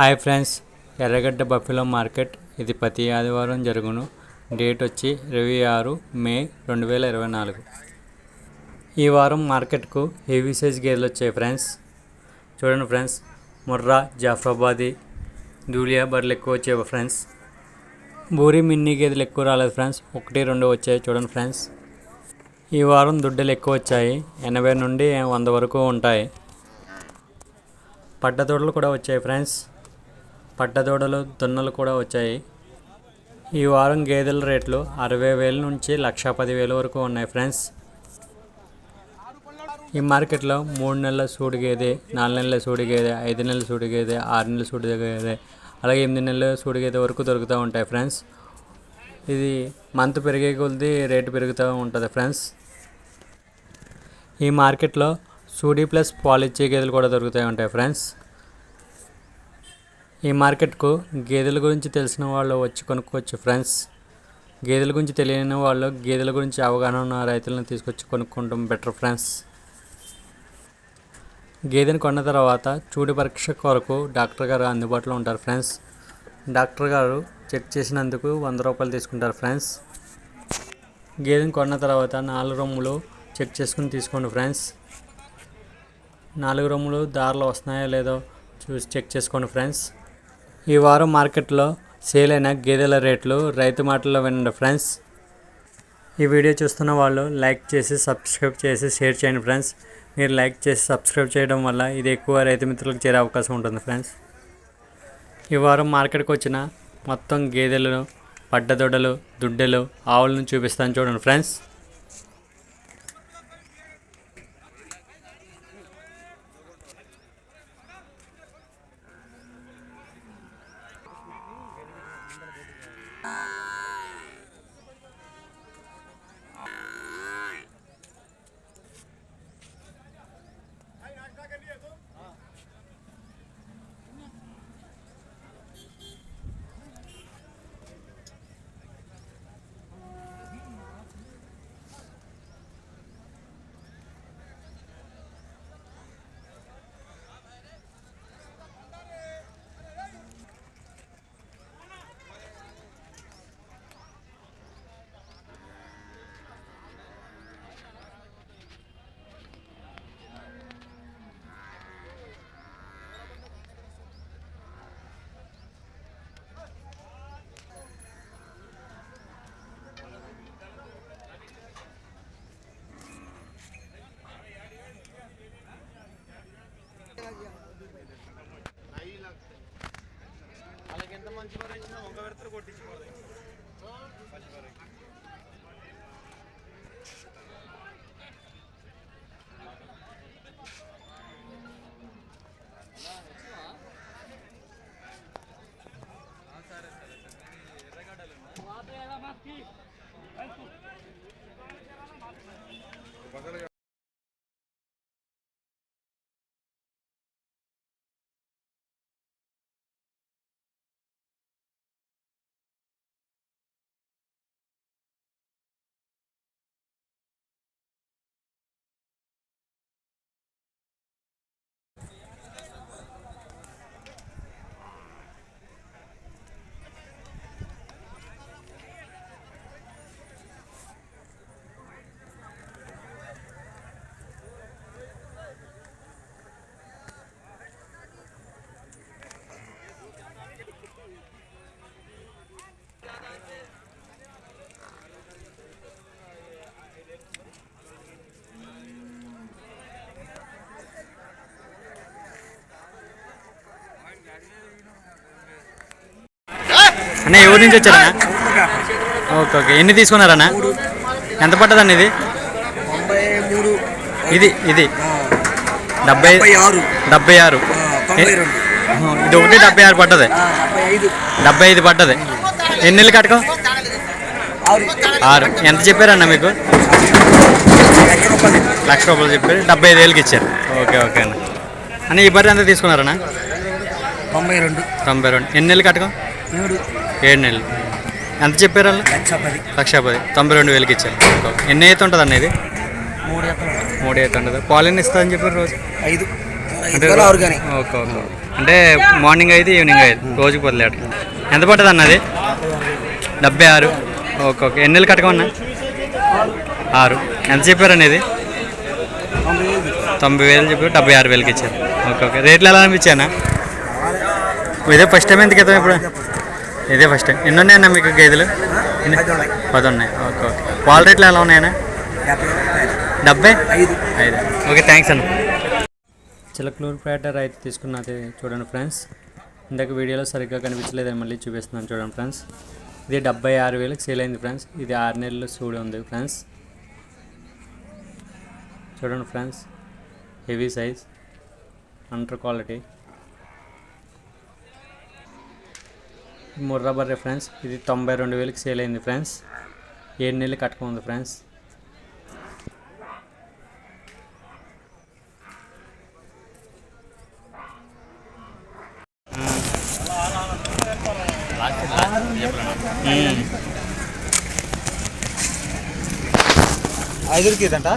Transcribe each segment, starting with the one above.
Hi friends Erragadda buffalo market. ఇది ప్రతి ఆదివారం జరుగును. డేట్ వచ్చి ఇరవై ఆరు మే రెండు వేల ఇరవై నాలుగు. ఈ వారం మార్కెట్కు హెవీ సైజ్ గేర్లు వచ్చాయి ఫ్రెండ్స్. చూడండి ఫ్రెండ్స్ ముర్రా జాఫరాబాదీ దూలియా బర్రెలు ఎక్కువ వచ్చాయి ఫ్రెండ్స్. బూరి మిన్నీ గేదెలు ఎక్కువ రాలేదు ఫ్రెండ్స్. ఒకటి రెండు వచ్చాయి చూడండి ఫ్రెండ్స్. ఈ వారం దుడ్డలు ఎక్కువ వచ్చాయి. ఎనభై నుండి వంద వరకు ఉంటాయి. పట్టదోడలు కూడా వచ్చాయి ఫ్రెండ్స్. పట్టదూడలు దున్నలు కూడా వచ్చాయి. ఈ వారం గేదెల రేట్లు అరవై వేల నుంచి లక్ష పదివేల వరకు ఉన్నాయి ఫ్రెండ్స్. ఈ మార్కెట్లో మూడు నెలల సూడి గేదె నాలుగు నెలల సూడి గేదె ఐదు నెలల సూడి గేదె ఆరు నెలల సూడి గేదె అలాగే ఎనిమిది నెలల సూడి గేదె వరకు దొరుకుతూ ఉంటాయి ఫ్రెండ్స్. ఇది మంత్ పెరిగే కొద్ది రేటు పెరుగుతూ ఉంటుంది ఫ్రెండ్స్. ఈ మార్కెట్లో సూడి ప్లస్ పాలిచ్చే గేదెలు కూడా దొరుకుతూ ఉంటాయి ఫ్రెండ్స్. ఈ మార్కెట్కు గేదెల గురించి తెలిసిన వాళ్ళు వచ్చి కొనుక్కోవచ్చు ఫ్రెండ్స్ గేదెల గురించి తెలియని వాళ్ళు గేదెల గురించి అవగాహన ఉన్న రైతులను తీసుకొచ్చి కొనుక్కోవడం బెటర్ ఫ్రెండ్స్ గేదెని కొన్న తర్వాత చూడి పరీక్ష కొరకు డాక్టర్ గారు అందుబాటులో ఉంటారు ఫ్రెండ్స్ డాక్టర్ గారు చెక్ చేసినందుకు వంద రూపాయలు తీసుకుంటారు ఫ్రెండ్స్ గేదెని కొన్న తర్వాత నాలుగు రొమ్ములు చెక్ చేసుకుని తీసుకోండి ఫ్రెండ్స్ నాలుగు రొమ్ములు దారిలో వస్తున్నాయో లేదో చూసి చెక్ చేసుకోండి ఫ్రెండ్స్ ఈ వారం మార్కెట్లో సేల్ అయిన గేదెల రేట్లు రైతు మాటల్లో వినండి ఫ్రెండ్స్. ఈ వీడియో చూస్తున్న వాళ్ళు లైక్ చేసి సబ్స్క్రైబ్ చేసి షేర్ చేయండి ఫ్రెండ్స్. మీరు లైక్ చేసి సబ్స్క్రైబ్ చేయడం వల్ల ఇది ఎక్కువ రైతు మిత్రులకు చేరే అవకాశం ఉంటుంది ఫ్రెండ్స్. ఈ వారం మార్కెట్కి వచ్చిన మొత్తం గేదెలను పడ్డదొడ్డలు దుడ్డెలు ఆవులను చూపిస్తాను చూడండి ఫ్రెండ్స్. Música ఎంత మంచి వర ఇచ్చినా పెడతారు కొట్టించుకోవాలి అన్న ఊరి నుంచి వచ్చారన్నా? Okay okay. ఎన్ని తీసుకున్నారన్నా? ఎంత పట్టదన్న ఇది? ఇది ఇది. డెబ్బై డెబ్బై ఆరు. ఇది ఒకటి డెబ్బై ఆరు పట్టది డెబ్బై ఐదు. పట్టది ఎన్ని నెలలు కట్టకం? ఆరు. ఎంత చెప్పారన్న మీకు? లక్ష రూపాయలు. లక్ష రూపాయలు చెప్పారు. డెబ్బై ఐదు వేలకి ఇచ్చారు. ఓకే ఓకే అన్న. అన్న ఈ బర్రె ఎంత తీసుకున్నారన్న? తొంభై రెండు. తొంభై రెండు. ఎన్ని నెలలు కట్టకం? ఏడు నెలలు. ఎంత చెప్పారు వాళ్ళు? లక్ష పది తొంభై రెండు వేలకి ఇచ్చారు. ఎన్ని అయితే ఉంటుంది అన్న ఇది? మూడు అయితే ఉంటుంది పాలు ఎన్ని ఇస్తుందని చెప్పారు రోజు? ఐదు. అంటే ఓకే ఓకే. అంటే మార్నింగ్ అయితే ఈవినింగ్ అయితే రోజుకి పది లీటర్ ఎంత పడుతుంది అన్నది డెబ్బై ఆరు. Okay okay. ఎన్ని నెలలు కట్టకమన్నా? ఆరు. ఎంత చెప్పారండి ఇది? తొంభై వేలు చెప్పి డెబ్బై ఆరు వేలకి ఇచ్చారు. Okay okay. రేట్లు ఎలా అనిపించానా ఇదే ఫస్ట్ టైం క్రితం ఇప్పుడు? ఇదే ఫస్ట్ టైం ఎన్ని ఉన్నాయన్నా మీకు గేదెలు? పది ఉన్నాయి ఓకే ఓకే. పాల రేట్లు ఎలా ఉన్నాయన్నా? డెబ్బై? ఐదు. ఐదు. ఓకే థ్యాంక్స్ అన్న. చిలకలూరుపేట రైతు తీసుకున్నది చూడండి ఫ్రెండ్స్. ఇందాక వీడియోలో సరిగ్గా కనిపించలేదని మళ్ళీ చూపిస్తున్నాను చూడండి ఫ్రెండ్స్. ఇది డెబ్బై ఆరు వేలకు సేల్ అయింది ఫ్రెండ్స్. ఇది ఆరు నెలలు సూడి ఉంది ఫ్రెండ్స్. చూడండి friends heavy size under quality. Murrah బర్రె ఫ్రెండ్స్. ఇది తొంభై రెండు వేలకి సేల్ అయింది ఫ్రెండ్స్. ఏడు నెలలు కట్టుకుంది ఫ్రెండ్స్. ఐదుకి ఇదంట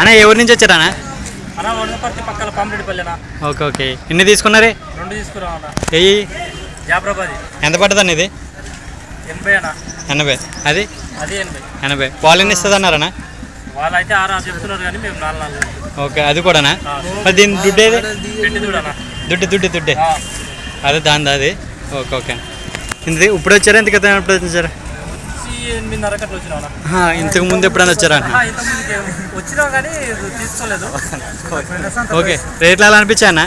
అన్న ఎవరి నుంచి వచ్చారా అన్న? అన్న వనపర్తి పక్కన పామిరెడ్డిపల్లినా ఓకే ఓకే. ఎన్ని తీసుకున్నారే? రెండు అన్న. వెయ్యి జాబ్రాబాది ఎంత పడుతుంది ఇది? ఎనభై అన్న. ఎనభై. అది? అది ఎనభై. ఎనభై. పాలు ఎన్ని ఇస్తుంది అన్నారనా వాళ్ళైతే ఆరు ఆరు చెప్తున్నారు కానీ మేము నాలుగు నాలుగు. ఓకే అది కూడానా మరి దీని దుడ్డు ఏది? పెట్టి చూడన్న దుడ్డు దుడ్డు దుడ్డే. అదే దాని అది ఓకే ఓకే. ఇంత ఇప్పుడు వచ్చారా? ఇంత క్రితం ఎప్పుడు వచ్చారా? ఇంతకు ముందు ఎప్పుడైనా వచ్చారా? కానీ తీసుకోలేదు. ఓకే. రేట్లు ఎలా అనిపించా అన్న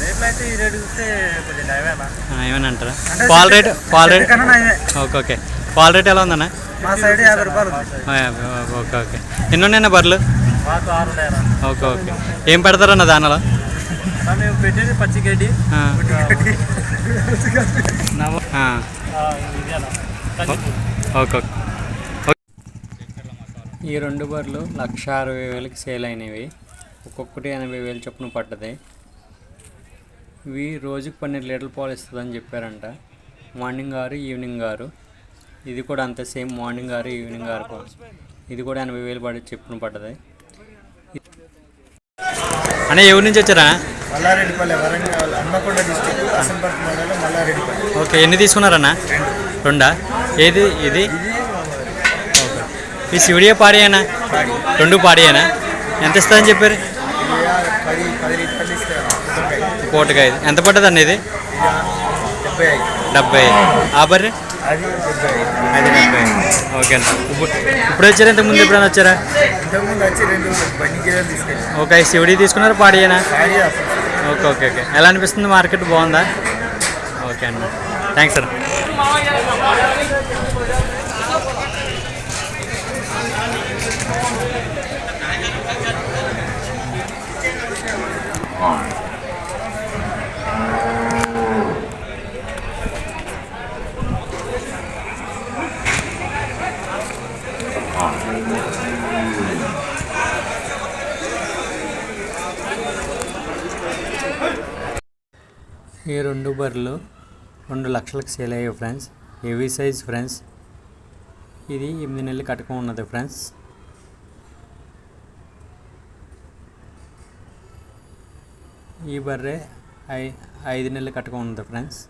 రేట్లు అయితే ఈ రేటు చూస్తే కొంచెం నయమే అన్న. ఆ, ఏమని అంటారా? పాల రేట్ పాల రేట్? Okay okay. పాల రేట్ ఎలా ఉందన్న? Okay okay. ఎన్ని ఉన్నాయన్న బర్రెలు? ఉన్నాయన్న. Okay okay. ఏం పెడతారన్న దానిలో? మేము పెట్టేది పచ్చి గడ్డి. ఆ, ఆ, ఆ, ఇది అన్న కందిపప్పు. ఓకే. ఈ రెండు బర్రెలు లక్ష అరవై వేలకి సేల్ అయినవి. ఒక్కొక్కటి ఎనభై వేలు చొప్పున పడ్డది. ఇవి రోజుకి పన్నెండు లీటర్ల పాలు ఇస్తుందని చెప్పారంట. మార్నింగ్ ఆరు ఈవినింగ్ ఆరు. ఇది కూడా అంతే సేమ్ మార్నింగ్ ఆరు ఈవినింగ్ ఆరు కూడా. ఇది కూడా ఎనభై వేలు పడి చెప్పున పడ్డది. అన్న ఎవరి నుంచి వచ్చారా? మల్లారెడ్డిపల్లి వరంగల్ హన్మకొండ డిస్టిక్ అసంపర్తి మండలం మల్లారెడ్డిపల్లి. ఓకే ఎన్ని తీసుకున్నారన్న? రెండా. ఏది ఇది? ఈ శివుడియే పాడియేనా రెండు పాడియేనా ఎంత ఇస్తుందని చెప్పారు? కోటగా ఎంత పడ్డది అండి ఇది? డెబ్బై ఆ బర్రె? అది డెబ్బై ఓకే అండి ఇప్పుడు ఇప్పుడు వచ్చారా? ఇంతకు ముందు ఎప్పుడైనా వచ్చారా? ఇంతకుముందు ఓకే శివుడి తీసుకున్నారా పాడియేనా ఓకే ఓకే ఓకే. ఎలా అనిపిస్తుంది మార్కెట్? బాగుందా? ఓకే అండి. థ్యాంక్స్ సార్ ఈ రెండు బర్రెలు రెండు లక్షలకు సేల్ అయ్యాయి ఫ్రెండ్స్. Heavy size friends. ఇది ఎనిమిది నెలలు కట్టకం ఉన్నది ఫ్రెండ్స్. ఈ బర్రె ఐ ఐదు నెలలు కట్టకం ఉన్నది ఫ్రెండ్స్.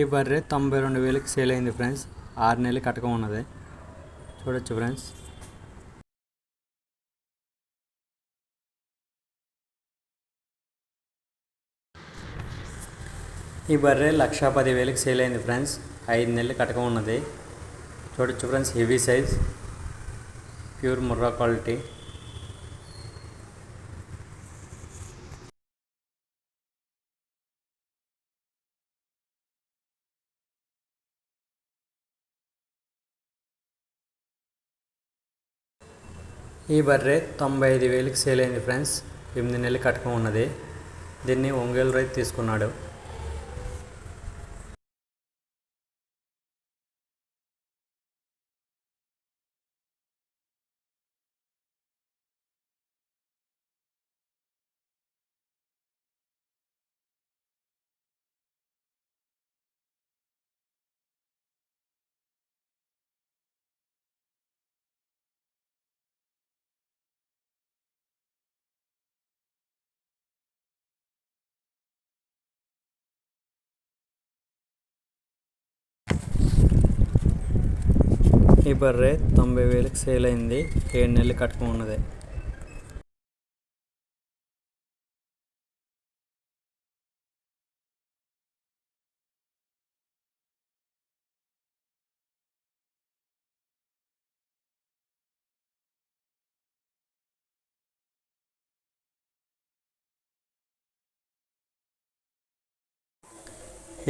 ఈ బర్రె తొంభై రెండు వేలకి సేల్ అయింది ఫ్రెండ్స్ ఆరు నెలలు కట్టకం ఉన్నది. చూడొచ్చు ఫ్రెండ్స్ ఈ బర్రె లక్షా పది వేలకి సేల్ అయింది ఫ్రెండ్స్ ఐదు నెలలు కట్టకం ఉన్నది. చూడొచ్చు friends heavy size pure Murrah quality ఈ బర్రె తొంభై ఐదు వేలకి సేల్ అయింది ఫ్రెండ్స్. ఎనిమిది నెలలు కట్టకం ఉన్నది దీన్ని ఒంగోలు రైతు తీసుకున్నాడు. ఈ బర్రె తొంభై వేలకు సేల్ అయింది. ఏడు నెలలు కట్టుకున్నది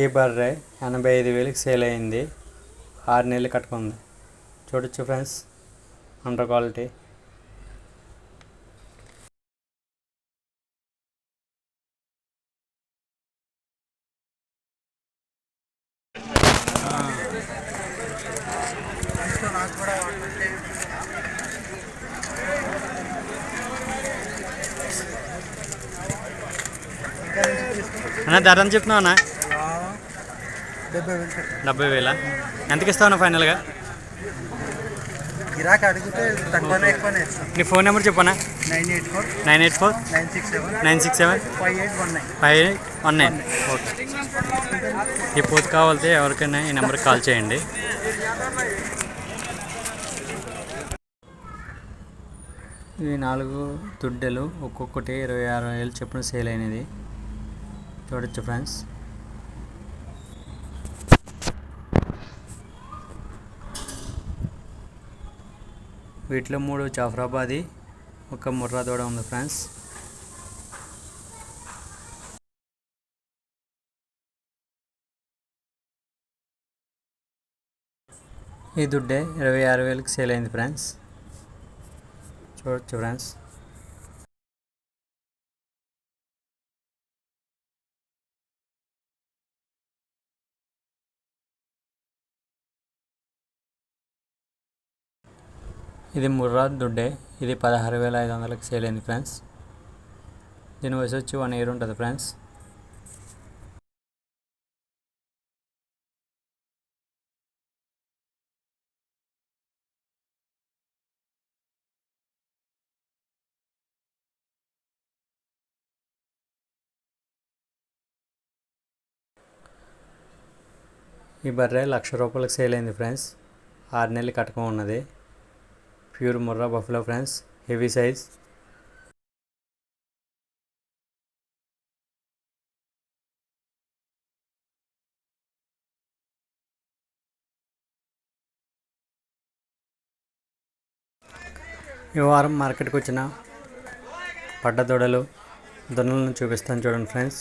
ఈ బర్రె ఎనభై ఐదు వేలకు సేల్ అయింది. ఆరు నెలలు కట్టుకుంది. చూడొచ్చు ఫ్రెండ్స్. Under quality. అన్న ధర చెప్తున్నావు అన్న? డెబ్బై వేలు. కట్టు. డెబ్బై వేల? ఎంతకి ఇస్తావు ఫైనల్గా? గిరాకీ అడిగితే తక్కువనే ఎక్కువనే ఇస్తాం. నీ ఫోన్ నెంబర్ చెప్పనా? Nine eight four nine eight four nine six seven nine six seven five eight one nine. Five one nine. Okay. ఈ పోతు కావాలితే ఎవరికైనా ఈ నెంబర్కి కాల్ చేయండి. ఇవి నాలుగు దుడ్డెలు ఒక్కొక్కటి ఇరవై ఆరు వేలు చొప్పున సేల్ అయినది చూడొచ్చు ఫ్రెండ్స్. వీటిలో మూడు జాఫరాబాది ఒక ముర్రా దూడ ఉంది ఫ్రెండ్స్. ఈ దుడ్డే ఇరవై ఆరు వేలకు సేల్ అయింది ఫ్రెండ్స్. చూడొచ్చు ఫ్రెండ్స్. ఇది ముర్రా దుడ్డే. ఇది పదహారు వేల ఐదు వందలకు సేల్ అయింది ఫ్రెండ్స్ దీని వయసు వచ్చి వన్ ఇయర్ ఉంటుంది ఫ్రెండ్స్ ఈ బర్రె లక్ష రూపాయలకు సేల్ అయింది ఫ్రెండ్స్ ఆరు నెలలు కట్టకం ఉన్నది pure Murrah buffalo friends heavy size. ఈ వారం మార్కెట్కి వచ్చిన పడ్డ దూడలు చూపిస్తాను చూడండి ఫ్రెండ్స్.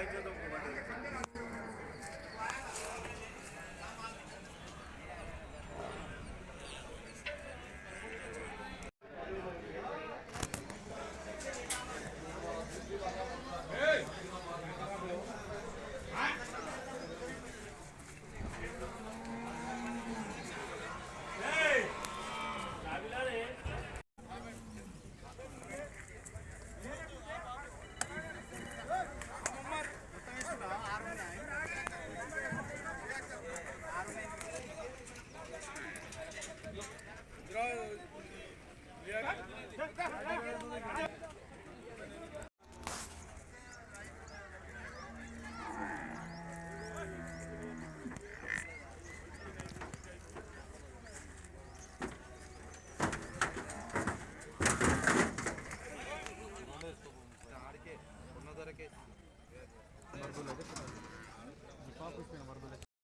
Gracias.